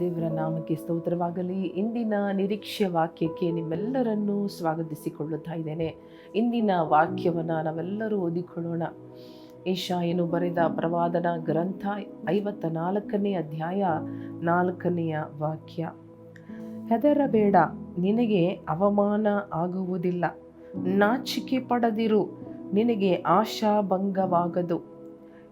ದೇವರ ನಾಮಕ್ಕೆ ಸ್ತೋತ್ರವಾಗಲಿ. ಇಂದಿನ ನಿರೀಕ್ಷೆ ವಾಕ್ಯಕ್ಕೆ ನಿಮ್ಮೆಲ್ಲರನ್ನೂ ಸ್ವಾಗತಿಸಿಕೊಳ್ಳುತ್ತಾ ಇದ್ದೇನೆ. ಇಂದಿನ ವಾಕ್ಯವನ್ನು ನಾವೆಲ್ಲರೂ ಓದಿಕೊಳ್ಳೋಣ. ಏಷಾಯನು ಬರೆದ ಪ್ರವಾದನ ಗ್ರಂಥ ಐವತ್ತ ನಾಲ್ಕನೇ ಅಧ್ಯಾಯ ನಾಲ್ಕನೆಯ ವಾಕ್ಯ. ಹೆದರಬೇಡ, ನಿನಗೆ ಅವಮಾನ ಆಗುವುದಿಲ್ಲ. ನಾಚಿಕೆ ಪಡೆದಿರು, ನಿನಗೆ ಆಶಾಭಂಗವಾಗದು.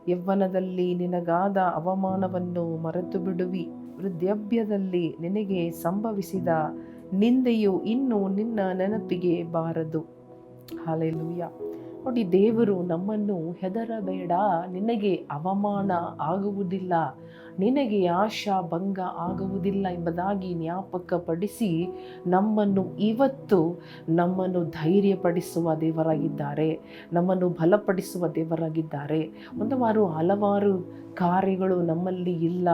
ಯವ್ವನದಲ್ಲಿ ನಿನಗಾದ ಅವಮಾನವನ್ನು ಮರೆತು ಬಿಡುವಿ ವೃದ್ಧಾಪ್ಯದಲ್ಲಿ ನಿನಗೆ ಸಂಭವಿಸಿದ ನಿಂದೆಯು ಇನ್ನು ನಿನ್ನ ನೆನಪಿಗೆ ಬಾರದು. ಹಾಲೆಲೂಯ ನೋಡಿ ದೇವರು ನಮ್ಮನ್ನು ಹೆದರಬೇಡ. ನಿನಗೆ ಅವಮಾನ ಆಗುವುದಿಲ್ಲ. ನಿನಗೆ ಆಶಾ ಭಂಗ ಆಗುವುದಿಲ್ಲ ಎಂಬುದಾಗಿ ಜ್ಞಾಪಕಪಡಿಸಿ ನಮ್ಮನ್ನು ಇವತ್ತು ನಮ್ಮನ್ನು ಧೈರ್ಯಪಡಿಸುವ ದೇವರಾಗಿದ್ದಾರೆ. ನಮ್ಮನ್ನು ಬಲಪಡಿಸುವ ದೇವರಾಗಿದ್ದಾರೆ. ಒಂದು ವಾರು ಹಲವಾರು ಕಾರ್ಯಗಳು ನಮ್ಮಲ್ಲಿ ಇಲ್ಲ.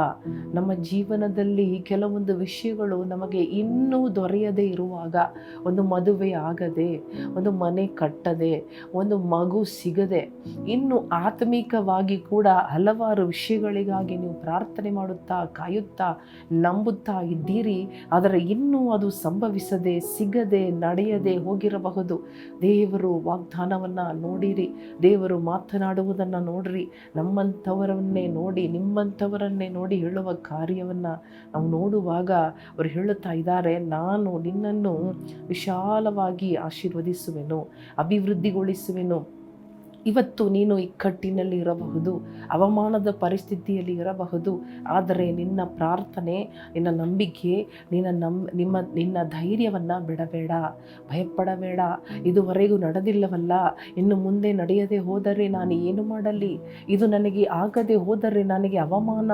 ನಮ್ಮ ಜೀವನದಲ್ಲಿ ಕೆಲವೊಂದು ವಿಷಯಗಳು ನಮಗೆ ಇನ್ನೂ ದೊರೆಯದೇ ಇರುವಾಗ ಒಂದು ಮದುವೆ ಆಗದೆ, ಒಂದು ಮನೆ ಕಟ್ಟದೆ, ಒಂದು ಮಗು ಸಿಗದೆ ಇನ್ನು ಆತ್ಮಿಕವಾಗಿ ಕೂಡ ಹಲವಾರು ವಿಷಯಗಳಿಗಾಗಿ ನೀವು ಪ್ರಾರ್ಥನೆ ಮಾಡುತ್ತಾ, ಕಾಯುತ್ತಾ, ನಂಬುತ್ತಾ ಇದ್ದೀರಿ. ಆದರೆ ಇನ್ನೂ ಅದು ಸಂಭವಿಸದೆ, ಸಿಗದೆ, ನಡೆಯದೆ ಹೋಗಿರಬಹುದು. ದೇವರು ವಾಗ್ದಾನವನ್ನು ನೋಡಿರಿ. ದೇವರು ಮಾತನಾಡುವುದನ್ನು ನೋಡಿರಿ. ನಮ್ಮಂಥವರನ್ನೇ ನೋಡಿ, ನಿಮ್ಮಂಥವರನ್ನೇ ನೋಡಿ ಹೇಳುವ ಕಾರ್ಯವನ್ನು ನಾವು ನೋಡುವಾಗ ಅವರು ಹೇಳುತ್ತಾ ಇದ್ದಾರೆ, ನಾನು ನಿನ್ನನ್ನು ವಿಶಾಲವಾಗಿ ಆಶೀರ್ವದಿಸುವೆನು, ಅಭಿವೃದ್ಧಿಗೊಳಿಸುವೆನು no. ಇವತ್ತು ನೀನು ಇಕ್ಕಟ್ಟಿನಲ್ಲಿ ಇರಬಹುದು, ಅವಮಾನದ ಪರಿಸ್ಥಿತಿಯಲ್ಲಿ ಇರಬಹುದು, ಆದರೆ ನಿನ್ನ ಪ್ರಾರ್ಥನೆ, ನಿನ್ನ ನಂಬಿಕೆ, ನಿನ್ನ ನಮ್, ನಿಮ್ಮ, ನಿನ್ನ ಧೈರ್ಯವನ್ನು ಬಿಡಬೇಡ, ಭಯಪಡಬೇಡ. ಇದುವರೆಗೂ ನಡೆದಿಲ್ಲವಲ್ಲ, ಇನ್ನು ಮುಂದೆ ನಡೆಯದೆ ಹೋದರೆ ನಾನು ಏನು ಮಾಡಲಿ? ಇದು ನನಗೆ ಆಗದೆ ಹೋದರೆ ನನಗೆ ಅವಮಾನ,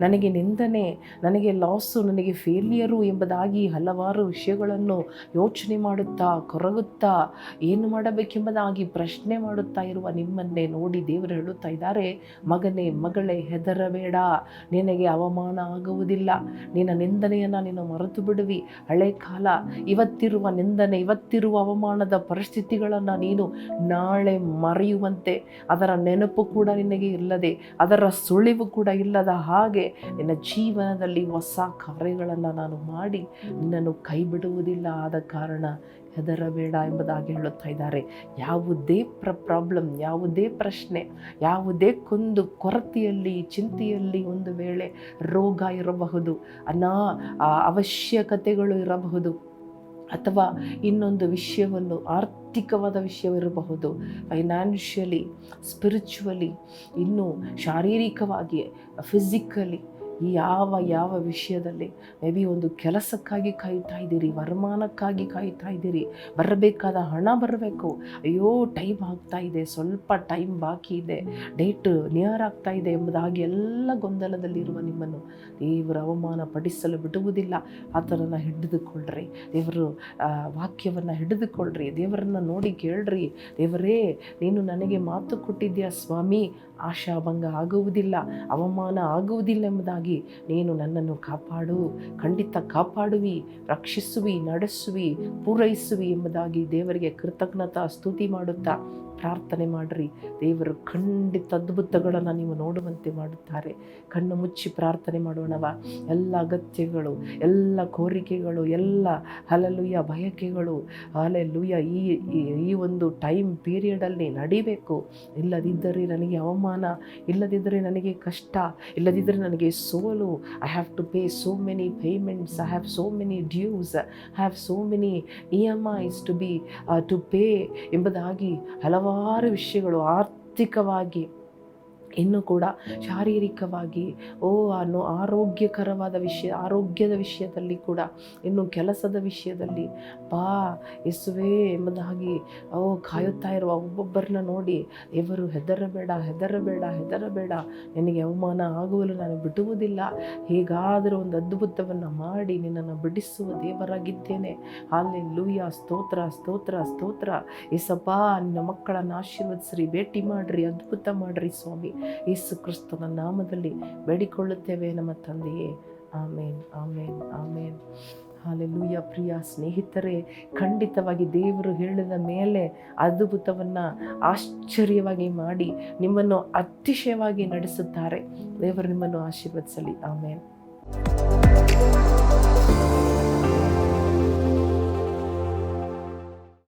ನನಗೆ ನಿಂದನೆ, ನನಗೆ ಲಾಸು ನನಗೆ ಫೇಲಿಯರು ಎಂಬುದಾಗಿ ಹಲವಾರು ವಿಷಯಗಳನ್ನು ಯೋಚನೆ ಮಾಡುತ್ತಾ, ಕೊರಗುತ್ತಾ, ಏನು ಮಾಡಬೇಕೆಂಬುದಾಗಿ ಪ್ರಶ್ನೆ ಮಾಡುತ್ತಾ ಇರುವ ನಿಮ್ಮನ್ನೇ ನೋಡಿ ದೇವರು ಹೇಳುತ್ತಾ ಇದ್ದಾರೆ, ಮಗನೇ, ಮಗಳೇ, ಹೆದರಬೇಡ. ನಿನಗೆ ಅವಮಾನ ಆಗುವುದಿಲ್ಲ. ನಿನ್ನ ನಿಂದನೆಯನ್ನು ನೀನು ಮರೆತು ಬಿಡುವಿ. ಹಳೆ ಕಾಲ ಇವತ್ತಿರುವ ನಿಂದನೆ, ಇವತ್ತಿರುವ ಅವಮಾನದ ಪರಿಸ್ಥಿತಿಗಳನ್ನು ನೀನು ನಾಳೆ ಮರೆಯುವಂತೆ. ಅದರ ನೆನಪು ಕೂಡ ನಿನಗೆ ಇಲ್ಲದೆ, ಅದರ ಸುಳಿವು ಕೂಡ ಇಲ್ಲದ ಹಾಗೆ ನಿನ್ನ ಜೀವನದಲ್ಲಿ ಹೊಸ ಕಾರ್ಯಗಳನ್ನು ನಾನು ಮಾಡಿ ನಿನ್ನನ್ನು ಕೈ ಬಿಡುವುದಿಲ್ಲ ಆದ ಕಾರಣ ಹೆದರಬೇಡ ಎಂಬುದಾಗಿ ಹೇಳುತ್ತಾ ಇದ್ದಾರೆ. ಯಾವುದೇ ಪ್ರ ಪ್ರಾಬ್ಲಮ್ ಯಾವುದೇ ಪ್ರಶ್ನೆ, ಯಾವುದೇ ಕೊಂದು ಕೊರತೆಯಲ್ಲಿ, ಚಿಂತೆಯಲ್ಲಿ ಒಂದು ವೇಳೆ ರೋಗ ಇರಬಹುದು, ಅನಾ ಅವಶ್ಯಕತೆಗಳು ಇರಬಹುದು, ಅಥವಾ ಇನ್ನೊಂದು ವಿಷಯವನ್ನು ಆರ್ಥಿಕವಾದ ವಿಷಯವಿರಬಹುದು ಫೈನಾನ್ಷಿಯಲಿ ಸ್ಪಿರಿಚುವಲಿ ಇನ್ನು ಶಾರೀರಿಕವಾಗಿ ಫಿಸಿಕಲಿ ಯಾವ ಯಾವ ವಿಷಯದಲ್ಲಿ ಮೇ ಬಿ ಒಂದು ಕೆಲಸಕ್ಕಾಗಿ ಕಾಯ್ತಾ ಇದ್ದೀರಿ, ವರಮಾನಕ್ಕಾಗಿ ಕಾಯ್ತಾ ಇದ್ದೀರಿ, ಬರಬೇಕಾದ ಹಣ ಬರಬೇಕು. ಅಯ್ಯೋ ಟೈಮ್ ಆಗ್ತಾ ಇದೆ, ಸ್ವಲ್ಪ ಟೈಮ್ ಬಾಕಿ ಇದೆ ಡೇಟ್ ನಿಯರ್ ಆಗ್ತಾ ಇದೆ ಎಂಬುದಾಗಿ ಎಲ್ಲ ಗೊಂದಲದಲ್ಲಿರುವ ನಿಮ್ಮನ್ನು ದೇವರು ಅವಮಾನ ಪಡಿಸಲು ಬಿಡುವುದಿಲ್ಲ. ಆ ಥರನ ಹಿಡಿದುಕೊಳ್ಳ್ರಿ. ದೇವರು ವಾಕ್ಯವನ್ನು ಹಿಡಿದುಕೊಳ್ಳ್ರಿ. ದೇವರನ್ನು ನೋಡಿ ಕೇಳ್ರಿ. ದೇವರೇ, ನೀನು ನನಗೆ ಮಾತು ಕೊಟ್ಟಿದ್ಯಾ ಸ್ವಾಮಿ? ಆಶಾಭಂಗ ಆಗುವುದಿಲ್ಲ, ಅವಮಾನ ಆಗುವುದಿಲ್ಲ ಎಂಬುದಾಗಿ ನೀನು ನನ್ನನ್ನು ಕಾಪಾಡು, ಖಂಡಿತ ಕಾಪಾಡುವಿ, ರಕ್ಷಿಸುವಿ, ನಡೆಸುವಿ, ಪೂರೈಸುವಿ ಎಂಬುದಾಗಿ ದೇವರಿಗೆ ಕೃತಜ್ಞತಾ ಸ್ತುತಿ ಮಾಡುತ್ತಾ ಪ್ರಾರ್ಥನೆ ಮಾಡಿರಿ. ದೇವರು ಖಂಡಿತ ಅದ್ಭುತಗಳನ್ನು ನೀವು ನೋಡುವಂತೆ ಮಾಡುತ್ತಾರೆ. ಕಣ್ಣು ಮುಚ್ಚಿ ಪ್ರಾರ್ಥನೆ ಮಾಡೋಣವ. ಎಲ್ಲ ಅಗತ್ಯಗಳು, ಎಲ್ಲ ಕೋರಿಕೆಗಳು, ಎಲ್ಲ ಹಲಲುಯ ಬಯಕೆಗಳು ಹಲಲುಯ ಈ ಈ ಒಂದು ಟೈಮ್ ಪೀರಿಯಡಲ್ಲಿ ನಡಿಬೇಕು. ಇಲ್ಲದಿದ್ದರೆ ನನಗೆ ಅವಮಾನ, ಇಲ್ಲದಿದ್ದರೆ ನನಗೆ ಕಷ್ಟ, ಇಲ್ಲದಿದ್ದರೆ ನನಗೆ ಸೋಲು I have to pay so many payments I have so many dues I have so many E M Is to be to pay ಎಂಬುದಾಗಿ ಹಲವಾರು ವಿಷಯಗಳು ಆರ್ಥಿಕವಾಗಿ ಇನ್ನು ಕೂಡ ಶಾರೀರಿಕವಾಗಿ, ಓ, ಅನ್ನೋ ಆರೋಗ್ಯಕರವಾದ ವಿಷಯ, ಆರೋಗ್ಯದ ವಿಷಯದಲ್ಲಿ ಕೂಡ, ಇನ್ನು ಕೆಲಸದ ವಿಷಯದಲ್ಲಿ, ಬಾ ಎಸುವೆ ಎಂಬುದಾಗಿ ಓ, ಕಾಯುತ್ತಾ ಇರುವ ಒಬ್ಬೊಬ್ಬರನ್ನ ನೋಡಿ, ಇವರು ಹೆದರಬೇಡ ಹೆದರಬೇಡ ಹೆದರಬೇಡ, ನಿನಗೆ ಅವಮಾನ ಆಗುವಲು ನಾನು ಬಿಡುವುದಿಲ್ಲ. ಹೇಗಾದರೂ ಒಂದು ಅದ್ಭುತವನ್ನು ಮಾಡಿ ನಿನ್ನನ್ನು ಬಿಡಿಸುವ ದೇವರಾಗಿದ್ದೇನೆ. ಅಲ್ಲಿ ಲೂಯ ಸ್ತೋತ್ರ ಸ್ತೋತ್ರ ಸ್ತೋತ್ರ. ಏಸಪ್ಪ, ನಿನ್ನ ಮಕ್ಕಳನ್ನು ಆಶೀರ್ವದಿಸ್ರಿ, ಭೇಟಿ ಮಾಡಿರಿ, ಅದ್ಭುತ ಮಾಡಿರಿ ಸ್ವಾಮಿ. ಯೇಸು ಕ್ರಿಸ್ತನ ನಾಮದಲ್ಲಿ ಬೇಡಿಕೊಳ್ಳುತ್ತೇವೆ ನಮ್ಮ ತಂದೆಯೇ. ಆಮೇನ್ ಆಮೇನ್ ಆಮೇನ್. ಹಾಲೆಲೂಯ, ಪ್ರಿಯ ಸ್ನೇಹಿತರೇ, ಖಂಡಿತವಾಗಿ ದೇವರು ಹೇಳಿದ ಮೇಲೆ ಅದ್ಭುತವನ್ನು ಆಶ್ಚರ್ಯವಾಗಿ ಮಾಡಿ ನಿಮ್ಮನ್ನು ಅತಿಶಯವಾಗಿ ನಡೆಸುತ್ತಾರೆ. ದೇವರು ನಿಮ್ಮನ್ನು ಆಶೀರ್ವದಿಸಲಿ. ಆಮೇಲೆ